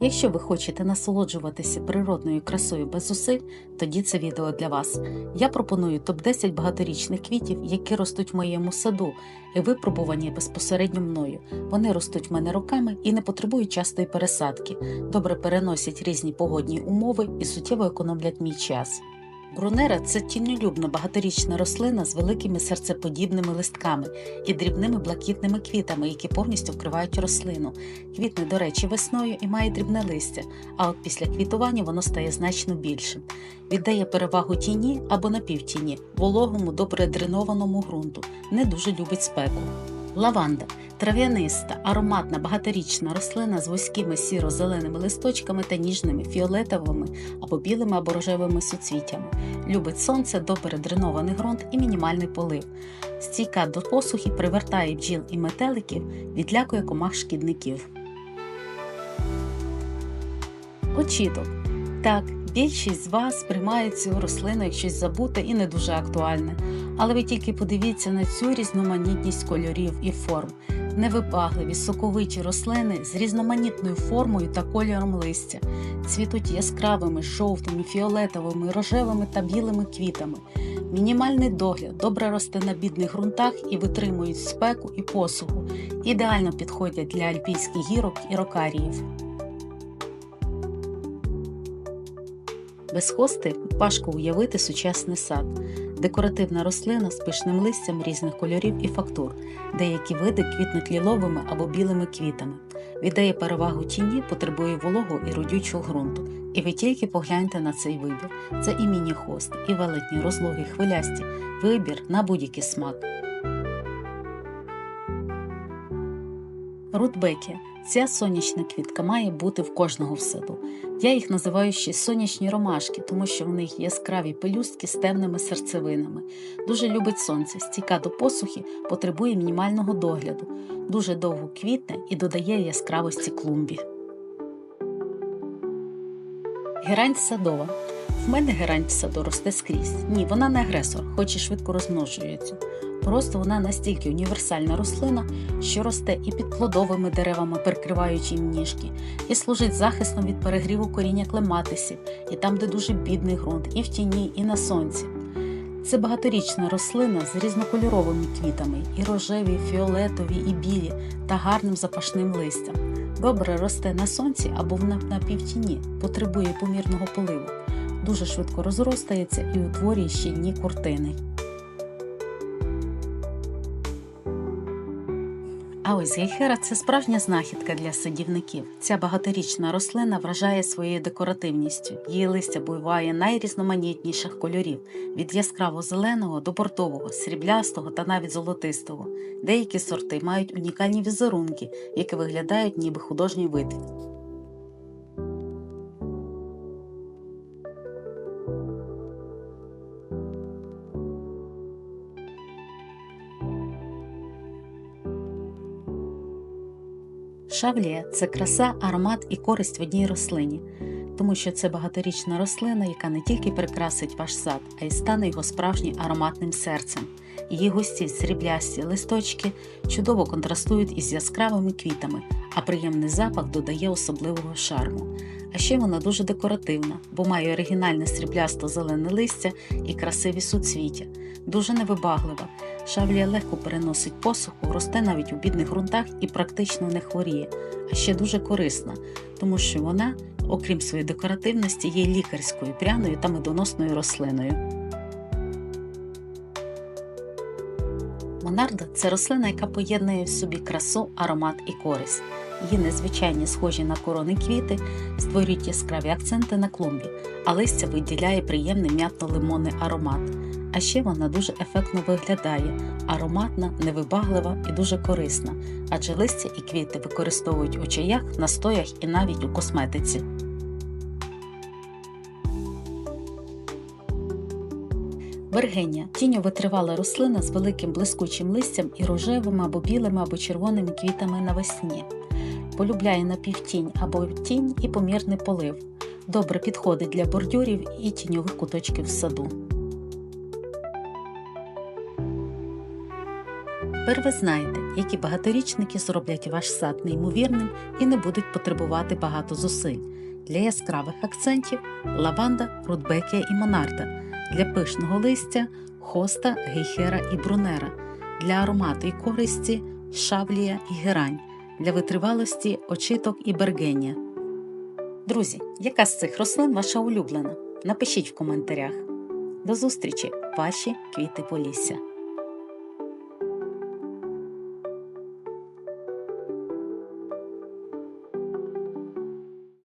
Якщо ви хочете насолоджуватися природною красою без зусиль, тоді це відео для вас. Я пропоную топ-10 багаторічних квітів, які ростуть в моєму саду, і випробувані безпосередньо мною. Вони ростуть в мене роками і не потребують частої пересадки, добре переносять різні погодні умови і суттєво економлять мій час. Брунера це тіньолюбна багаторічна рослина з великими серцеподібними листками і дрібними блакитними квітами, які повністю вкривають рослину. Квітне, до речі, весною і має дрібне листя, а от після квітування воно стає значно більшим. Віддає перевагу тіні або напівтіні, вологому, добре дренованому ґрунту, не дуже любить спеку. Лаванда трав'яниста, ароматна багаторічна рослина з вузькими сіро-зеленими листочками та ніжними фіолетовими або білими або рожевими суцвіттями. Любить сонце, добре дренований ґрунт і мінімальний полив. Стійка до посухи привертає бджіл і метеликів, відлякує комах шкідників. Очіток. Так, більшість з вас сприймає цю рослину як щось забуте і не дуже актуальне. Але ви тільки подивіться на цю різноманітність кольорів і форм. Невибагливі, соковиті рослини з різноманітною формою та кольором листя, цвітуть яскравими, жовтими, фіолетовими, рожевими та білими квітами. Мінімальний догляд добре росте на бідних ґрунтах і витримують спеку і посуху. Ідеально підходять для альпійських гірок і рокаріїв. Без хости важко уявити сучасний сад. Декоративна рослина з пишним листям різних кольорів і фактур. Деякі види квітнуть ліловими або білими квітами. Віддає перевагу тіні, потребує вологу і родючого ґрунту. І ви тільки погляньте на цей вибір. Це і міні-хост, і велетні розлоги хвилясті. Вибір на будь-який смак. Рудбекія. Ця сонячна квітка має бути в кожного в саду. Я їх називаю ще сонячні ромашки, тому що в них яскраві пелюстки з темними серцевинами. Дуже любить сонце, стійка до посухи, потребує мінімального догляду, дуже довго квітне і додає яскравості клумбі. Герань садова. В мене герань в росте скрізь. Ні, вона не агресор, хоч і швидко розмножується. Просто вона настільки універсальна рослина, що росте і під плодовими деревами, перекриваючи їм ніжки, і служить захистом від перегріву коріння клематисів, і там, де дуже бідний ґрунт, і в тіні, і на сонці. Це багаторічна рослина з різнокольоровими квітами, і рожеві, і фіолетові, і білі, та гарним запашним листям. Добре росте на сонці або в напівтіні, потребує помірного поливу. Дуже швидко розростається і утворює щільні куртини. А ось гейхера це справжня знахідка для садівників. Ця багаторічна рослина вражає своєю декоративністю. Її листя буває найрізноманітніших кольорів від яскраво зеленого до бордового, сріблястого та навіть золотистого. Деякі сорти мають унікальні візерунки, які виглядають ніби художній витвір. Шавлія це краса, аромат і користь в одній рослині, тому що це багаторічна рослина, яка не тільки прикрасить ваш сад, а й стане його справжнім ароматним серцем. Її густі сріблясті листочки чудово контрастують із яскравими квітами, а приємний запах додає особливого шарму. А ще вона дуже декоративна, бо має оригінальне сріблясто-зелене листя і красиві суцвіття, дуже невибаглива. Шавлія легко переносить посуху, росте навіть у бідних ґрунтах і практично не хворіє, а ще дуже корисна, тому що вона, окрім своєї декоративності, є лікарською пряною та медоносною рослиною. Монарда це рослина, яка поєднує в собі красу, аромат і користь. Її незвичайні схожі на корони квіти створюють яскраві акценти на клумбі, а листя виділяє приємний м'ятно-лимонний аромат. А ще вона дуже ефектно виглядає, ароматна, невибаглива і дуже корисна, адже листя і квіти використовують у чаях, настоях і навіть у косметиці. Вергенія тіньовитривала рослина з великим блискучим листям і рожевими або білими або червоними квітами навесні. Полюбляє напівтінь або тінь і помірний полив. Добре підходить для бордюрів і тіньових куточків в саду. Тепер ви знаєте, які багаторічники зроблять ваш сад неймовірним і не будуть потребувати багато зусиль. Для яскравих акцентів лаванда, рудбекія і монарда, для пишного листя хоста, гейхера і брунера, для аромату і користі шавлія і герань, для витривалості очиток і бергенія. Друзі, яка з цих рослин ваша улюблена? Напишіть в коментарях. До зустрічі, ваші квіти Полісся.